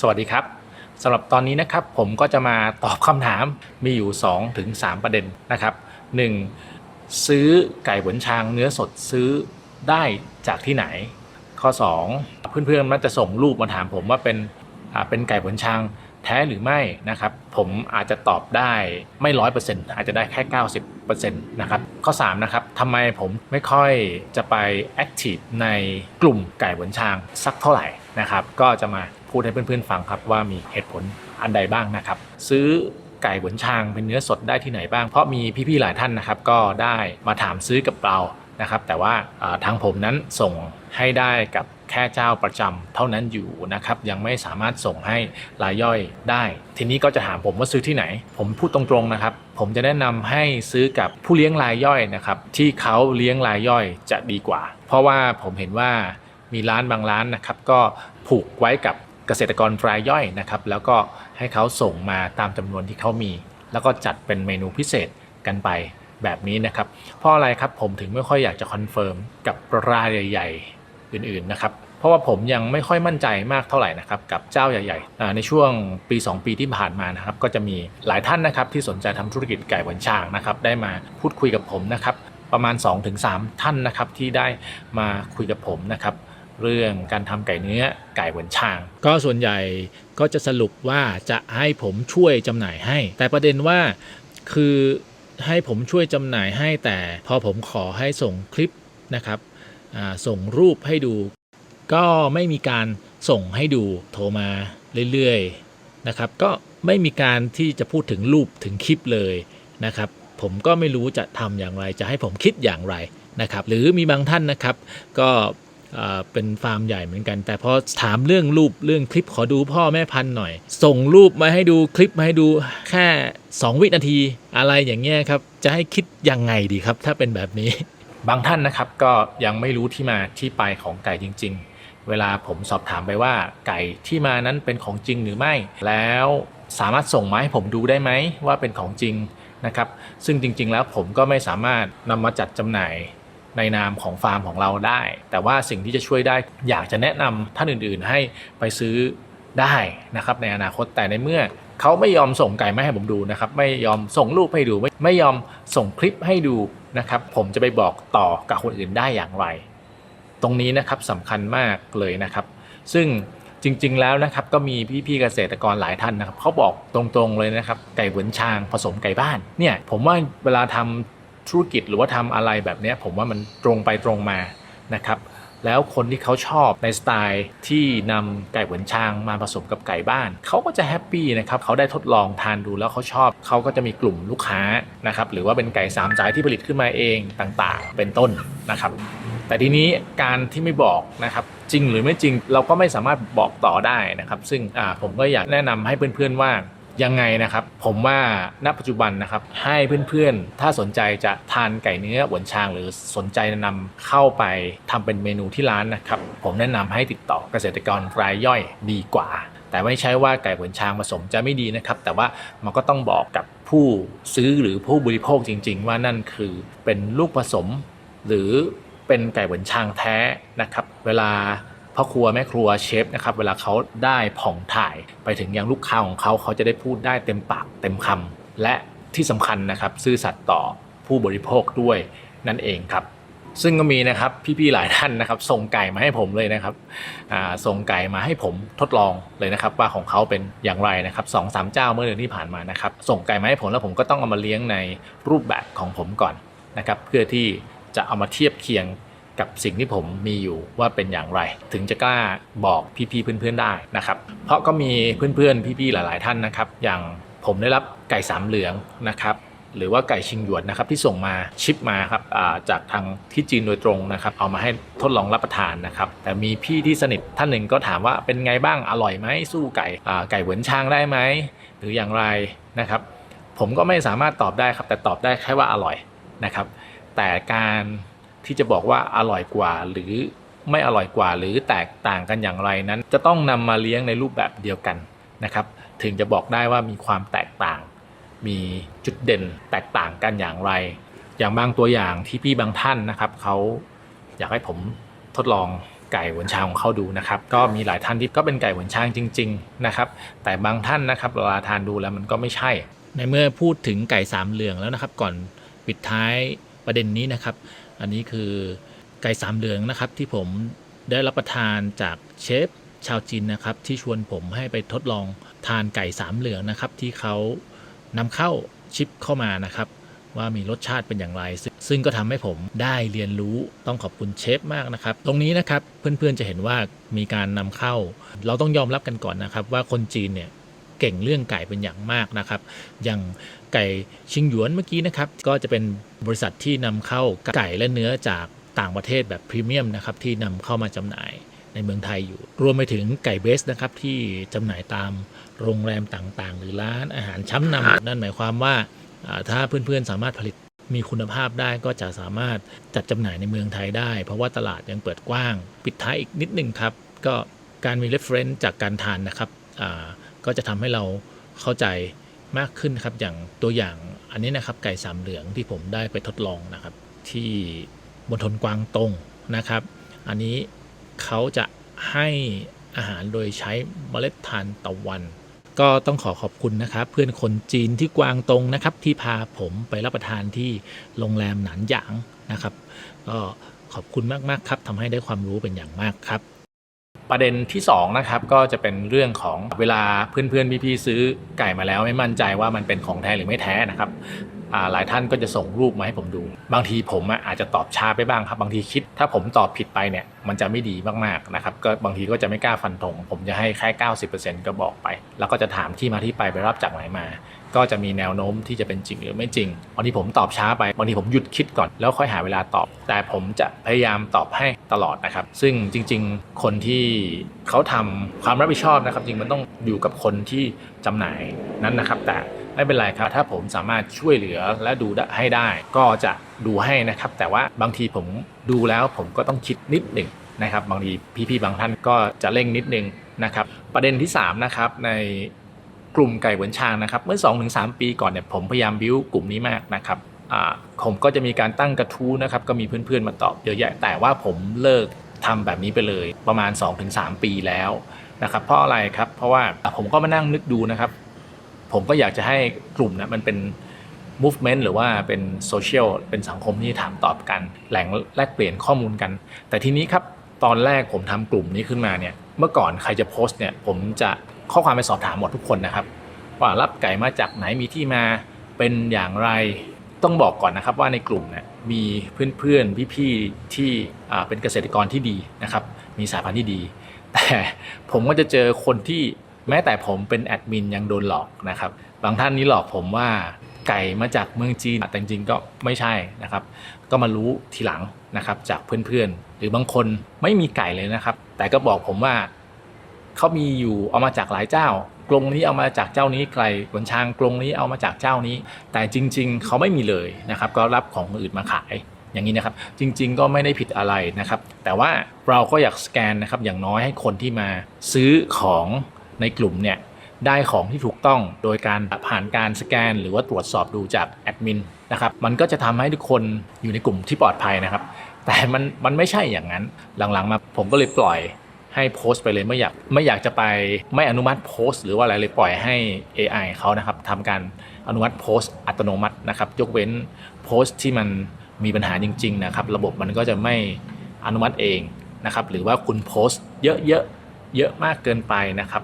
สวัสดีครับสำหรับตอนนี้นะครับผมก็จะมาตอบคำถามมีอยู่ 2-3ถึงประเด็นนะครับ 1. ซื้อไก่บนชางเนื้อสดซื้อได้จากที่ไหน ข้อ 2 เพื่อนๆมักจะส่งรูปมาถามผมว่าเป็นเป็นไก่บนชางแท้หรือไม่นะครับ ผมอาจจะตอบได้ไม่ร้อยเปอร์เซ็นต์อาจจะได้แค่ 90%นต์นะครับข้อ3นะครับทำไมผมไม่ค่อยจะไปแอคทีฟในกลุ่มไก่บนชางสักเท่าไหร่นะครับ ก็จะมา พูดให้เพื่อนๆฟังครับว่ามีเหตุผลอันใดบ้างนะครับ ซื้อไก่บนชางเป็นเนื้อสดได้ที่ไหนบ้าง เพราะมีพี่ๆหลายท่านนะครับ ก็ได้มาถามซื้อกับเรานะครับ แต่ว่าทางผมนั้นส่งให้ได้กับแค่เจ้าประจำเท่านั้นอยู่นะครับ ยังไม่สามารถส่งให้รายย่อยได้ ทีนี้ก็จะถามผมว่าซื้อที่ไหน ผมพูดตรงๆนะครับ ผมจะแนะนำให้ซื้อกับผู้เลี้ยงรายย่อยนะครับ ที่เขาเลี้ยงรายย่อยจะดีกว่า เพราะว่าผมเห็นว่ามีร้านบางร้านนะครับ ก็ผูกไว้กับ เกษตรกรรายย่อยนะครับ แล้วก็ให้เขาส่งมาตามจำนวนที่เขามี แล้วก็จัดเป็นเมนูพิเศษกันไปแบบนี้นะครับเพราะอะไรครับผมถึงไม่ค่อยอยากจะคอนเฟิร์มกับรายใหญ่ๆอื่นๆนะครับเพราะว่าผมยังไม่ค่อยมั่นใจมากเท่าไหร่นะครับกับเจ้าใหญ่ๆในช่วงปี 2 ปีที่ผ่านมานะครับก็จะมีหลายท่านนะครับที่สนใจทำธุรกิจไก่หวันช่างนะครับได้มาพูดคุยกับผมนะครับประมาณ 2-3 ท่านนะครับที่ได้มาคุยกับผมนะครับ เรื่องการทำไก่เนื้อไก่หวนช่าง ก็ส่วนใหญ่ก็จะสรุปว่าจะให้ผมช่วยจำหน่ายให้ แต่ประเด็นว่าคือให้ผมช่วยจำหน่ายให้แต่พอผมขอให้ส่งคลิปนะครับส่งรูปให้ดู ก็ไม่มีการส่งให้ดูโทรมาเรื่อยๆนะครับ ก็ไม่มีการที่จะพูดถึงรูปถึงคลิปเลยนะครับ ผมก็ไม่รู้จะทำอย่างไรจะให้ผมคิดอย่างไรนะครับ หรือมีบางท่านนะครับ ก็ เป็นฟาร์มใหญ่เหมือนกัน แต่พอถามเรื่องรูปเรื่องคลิปขอดูพ่อแม่พันธุ์หน่อย ส่งรูปมาให้ดูคลิปมาให้ดูแค่ 2 วินาทีอะไรอย่างเงี้ยครับ จะให้คิดยังไงดีครับ ถ้าเป็นแบบนี้ บางท่านนะครับก็ยังไม่รู้ที่มาที่ไปของไก่จริง ๆ เวลาผมสอบถามไปว่าไก่ที่มานั้นเป็นของจริงหรือไม่ แล้วสามารถส่งมาให้ผมดูได้ไหมว่าเป็นของจริงนะครับ ซึ่งจริง ๆ แล้วผมก็ไม่สามารถนำมาจัดจำหน่าย ในนามของฟาร์มของเราได้ แต่ว่าสิ่งที่จะช่วยได้อยากจะแนะนำท่านอื่นๆ ให้ไปซื้อได้นะครับในอนาคตแต่ในเมื่อเขาไม่ยอมส่งไก่มาให้ผมดูนะครับ ไม่ยอมส่งรูปให้ดูไม่ไม่ยอมส่งคลิปให้ดูนะครับ ผมจะไปบอกต่อกับคนอื่นได้อย่างไร ตรงนี้นะครับสำคัญมากเลยนะครับ ซึ่งจริง ๆ แล้วนะครับก็มีพี่ๆเกษตรกรหลายท่านนะครับเขาบอกตรงๆเลยนะครับ ไก่เหวนชางผสมไก่บ้านเนี่ยผมว่าเวลาทำ ธุรกิจหรือว่าทำอะไรแบบนี้ผมว่ามันตรงไปตรงมานะครับแล้วคนที่เขาชอบในสไตล์ที่นำไก่หวนชางมาผสมกับไก่บ้าน เขาก็จะแฮปปี้นะครับเขาได้ทดลองทานดูแล้วเขาชอบ เขาก็จะมีกลุ่มลูกค้านะครับหรือว่าเป็นไก่สามสายที่ผลิตขึ้นมาเองต่างๆ เป็นต้นนะครับ แต่ทีนี้การที่ไม่บอกนะครับจริงหรือไม่จริงเราก็ไม่สามารถบอกต่อได้นะครับ ซึ่งผมก็อยากแนะนำให้เพื่อนๆว่า ยังไงนะครับ ผมว่าณปัจจุบันนะครับ ให้เพื่อนๆ ถ้าสนใจจะทานไก่เนื้อหวนชาง หรือสนใจนำเข้าไปทำเป็นเมนูที่ร้านนะครับ ผมแนะนำให้ติดต่อเกษตรกรรายย่อยดีกว่า แต่ไม่ใช่ว่าไก่หวนชางผสมจะไม่ดีนะครับ แต่ว่ามันก็ต้องบอกกับผู้ซื้อหรือผู้บริโภคจริง ๆ ว่านั่นคือเป็นลูกผสม หรือเป็นไก่หวนชางแท้นะครับ เวลา พ่อครัวแม่ครัวเชฟนะครับเวลาเขาได้ผ่องถ่าย ไปถึงยังลูกค้าของเขาเขาจะได้พูดได้เต็มปากเต็มคำและที่สำคัญนะครับซื่อสัตย์ต่อผู้บริโภคด้วยนั่นเองครับ ซึ่งก็มีนะครับพี่ๆหลายท่านนะครับส่งไก่มาให้ผมเลยนะครับอ่าส่งไก่มาให้ผมทดลองเลยนะครับ ว่าของเขาเป็นอย่างไรนะครับสองสามเจ้าเมื่อเดือนที่ผ่านมานะครับ ส่งไก่มาให้ผมแล้วผมก็ต้องเอามาเลี้ยงในรูปแบบของผมก่อนนะครับ เพื่อที่จะเอามาเทียบเคียง กับสิ่งที่ผมมีอยู่ว่าเป็นอย่างไร ถึงจะกล้าบอกพี่ๆเพื่อนๆได้นะครับเพราะก็มีเพื่อนๆพี่ๆหลาย ๆ ท่านนะครับอย่างผมได้รับไก่สามเหลืองนะครับหรือว่าไก่ชิงหยวนนะครับที่ส่งมาชิปมาครับาจากทางที่จีนโดยตรงนะครับเอามาให้ทดลองรับประทานนะครับแต่มีพี่ที่สนิทท่านหนึ่งก็ถามว่าเป็นไงบ้างอร่อยไหมสู้ไก่ไก่เหวินช่างได้ไหมหรืออย่างไรนะครับ ผมก็ไม่สามารถตอบได้ครับแต่ตอบได้แค่ว่าอร่อยนะครับ แต่การ ที่จะบอกว่าอร่อยกว่าหรือไม่อร่อยกว่าหรือแตกต่างกันอย่างไรนั้น จะต้องนำมาเลี้ยงในรูปแบบเดียวกันนะครับ ถึงจะบอกได้ว่ามีความแตกต่าง มีจุดเด่นแตกต่างกันอย่างไร อย่างบางตัวอย่างที่พี่บางท่านนะครับเขาอยากให้ผมทดลองไก่หวนชางของเขาดูนะครับ ก็มีหลายท่านที่ก็เป็นไก่หวนชางจริง ๆนะครับ แต่บางท่านนะครับเวลาทานดูแล้วมันก็ไม่ใช่ ในเมื่อพูดถึงไก่สามเหลืองแล้วนะครับ ก่อนปิดท้ายประเด็นนี้นะครับ อันนี้คือไก่สามเหลืองนะครับที่ผมได้รับประทานจากเชฟชาวจีนนะครับที่ชวนผมให้ไปทดลองทานไก่สามเหลืองนะครับที่เขานำเข้าชิปเข้ามานะครับว่ามีรสชาติเป็นอย่างไร ซึ่งก็ทำให้ผมได้เรียนรู้ต้องขอบคุณเชฟมากนะครับ ตรงนี้นะครับเพื่อนๆจะเห็นว่ามีการนำเข้า เราต้องยอมรับกันก่อนนะครับ ว่าคนจีนเนี่ย เก่งเรื่องไก่เป็นอย่างมากนะครับ อย่างไก่ชิงหยวนเมื่อกี้นะครับ ก็จะเป็นบริษัทที่นำเข้าไก่และเนื้อจากต่างประเทศแบบพรีเมียมนะครับที่นำเข้ามาจำหน่ายในเมืองไทยอยู่ รวมไปถึงไก่เบสนะครับที่จำหน่ายตามโรงแรมต่างๆ หรือร้านอาหารชั้นนำนั่นหมายความว่าถ้าเพื่อนๆสามารถผลิตมีคุณภาพได้ก็จะสามารถจัดจำหน่ายในเมืองไทยได้ เพราะว่าตลาดยังเปิดกว้าง ปิดท้ายอีกนิดนึงครับ ก็การมี reference จากการทานนะครับ ก็จะทำให้เราเข้าใจมากขึ้นครับอย่างตัวอย่างอันนี้นะครับไก่สามเหลืองที่ผมได้ไปทดลองนะครับ ที่บนทนกวางตงนะครับ อันนี้เขาจะให้อาหารโดยใช้เมล็ดทานตะวัน ก็ต้องขอขอบคุณนะครับ เพื่อนคนจีนที่กวางตงนะครับ ที่พาผมไปรับประทานที่โรงแรมหนานหยางนะครับ ก็ขอบคุณมากๆครับทำให้ได้ความรู้เป็นอย่างมากครับ ประเด็นที่2นะครับก็จะเป็นเรื่องของเวลาเพื่อนๆพี่ๆซื้อไก่มาแล้วไม่มั่นใจว่ามันเป็นของแท้หรือไม่แท้นะครับหลายท่านก็จะส่งรูปมาให้ผมดู บางทีผมอะอาจจะตอบช้าไปบ้างครับบางทีคิด ถ้าผมตอบผิดไปเนี่ยมันจะไม่ดีมากๆนะครับก็บางทีก็จะไม่กล้าฟันธงผมจะให้แค่90%ก็บอกไป แล้วก็จะถามที่มาที่ไปไปรับจากไหนมา ก็จะมีแนวโน้มที่จะเป็นจริงหรือไม่จริงบางทีผมตอบช้าไปบางทีผมหยุดคิดก่อนแล้วค่อยหาเวลาตอบ แต่ผมจะพยายามตอบให้ ตลอดนะครับ ซึ่งจริง ๆ คนที่เขาทำความรับผิดชอบนะครับ จริงมันต้องอยู่กับคนที่จำหน่ายนั้นนะครับ แต่ไม่เป็นไรครับ ถ้าผมสามารถช่วยเหลือและดูให้ได้ ก็จะดูให้นะครับ แต่ว่าบางทีผมดูแล้วผมก็ต้องคิดนิดหนึ่งนะครับ บางทีพี่ๆบางท่านก็จะเร่งนิดนึงนะครับ ประเด็นที่สามนะครับในกลุ่มไก่เหวินชางนะครับ เมื่อ 2-3 ปีก่อนเนี่ยผมพยายามบิ้วกลุ่มนี้มากนะครับ ผมก็จะมีการตั้งกระทู้นะครับก็มีเพื่อนๆมาตอบเยอะแยะ แต่ว่าผมเลิกทำแบบนี้ไปเลยประมาณ 2-3 ปีแล้วนะครับเพราะอะไรครับเพราะว่าผมก็มานั่งนึกดูนะครับ ผมก็อยากจะให้กลุ่มนะมันเป็น movement หรือว่าเป็นโซเชียลเป็นสังคมที่ถามตอบกัน แหล่งแลกเปลี่ยนข้อมูลกัน แต่ทีนี้ครับตอนแรกผมทำกลุ่มนี้ขึ้นมาเนี่ยเมื่อก่อนใครจะโพสต์เนี่ยผมจะข้อความไปสอบถามหมดทุกคนนะครับ ว่ารับไก่มาจากไหนมีที่มาเป็นอย่างไร ต้องบอกก่อนนะครับว่าในกลุ่มเนี่ยมีเพื่อนๆพี่ๆที่เป็นเกษตรกรที่ดีนะครับ มีสายพันธุ์ที่ดี แต่ผมก็จะเจอคนที่แม้แต่ผมเป็นแอดมินยังโดนหลอกนะครับ บางท่านนี้หลอกผมว่าไก่มาจากเมืองจีนแต่จริงๆก็ไม่ใช่นะครับ ก็มารู้ทีหลังนะครับจากเพื่อนๆ หรือบางคนไม่มีไก่เลยนะครับ แต่ก็บอกผมว่าเขามีอยู่เอามาจากหลายเจ้า กรงนี้เอามาจากเจ้านี้ไกลขนช้างกรงนี้เอามาจากเจ้านี้ แต่จริง ๆ เขาไม่มีเลยนะครับ ก็รับของคนอื่นมาขายอย่างนี้นะครับ จริง ๆ ก็ไม่ได้ผิดอะไรนะครับ แต่ว่าเราก็อยากสแกนนะครับ อย่างน้อยให้คนที่มาซื้อของในกลุ่มเนี่ยได้ของที่ถูกต้องโดยการผ่านการสแกน หรือว่าตรวจสอบดูจากแอดมินนะครับมันก็จะทำให้ทุกคนอยู่ในกลุ่มที่ปลอดภัยนะครับ แต่มันมันไม่ใช่อย่างนั้นหลังๆมาผมก็เลยปล่อย ให้โพสต์ไปเลยไม่อยากไม่อยากจะไปไม่อนุมัติโพสต์หรือว่าอะไรเลยปล่อยให้ AI เขานะครับทำการอนุมัติโพสต์อัตโนมัตินะครับ ยกเว้นโพสต์ที่มันมีปัญหาจริง ๆ นะครับ ระบบมันก็จะไม่อนุมัติเองนะครับ หรือว่าคุณโพสต์เยอะๆเยอะมากเกินไปนะครับ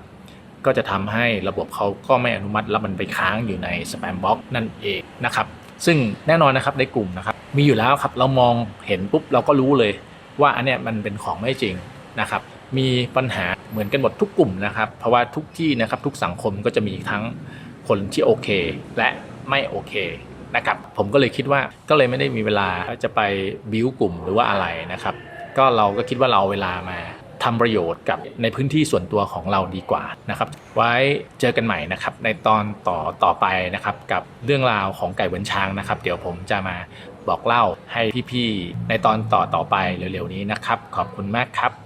ก็จะทำให้ระบบเขาก็ไม่อนุมัติแล้วมันไปค้างอยู่ในสแปมบ็อกนั่นเองนะครับ ซึ่งแน่นอนนะครับในกลุ่มนะครับ มีอยู่แล้วครับเรามองเห็นปุ๊บเราก็รู้เลยว่าอันเนี้ยมันเป็นของไม่จริงนะครับ มีปัญหาเหมือนกันหมดทุกกลุ่มนะครับ เพราะว่าทุกที่นะครับทุกสังคมก็จะมีทั้งคนที่โอเค และไม่โอเคนะครับผมก็เลยคิดว่าก็เลยไม่ได้มีเวลาจะไปบิวกลุ่มหรือว่าอะไรนะครับ ก็เราก็คิดว่าเราเวลามาทำประโยชน์กับในพื้นที่ส่วนตัวของเราดีกว่านะครับ ไว้เจอกันใหม่นะครับในตอนต่อต่อไปนะครับ กับเรื่องราวของไก่เวนช้างนะครับ เดี๋ยวผมจะมาบอกเล่าให้พี่ๆในตอนต่อต่อไปเร็วๆนี้นะครับ ขอบคุณมากครับ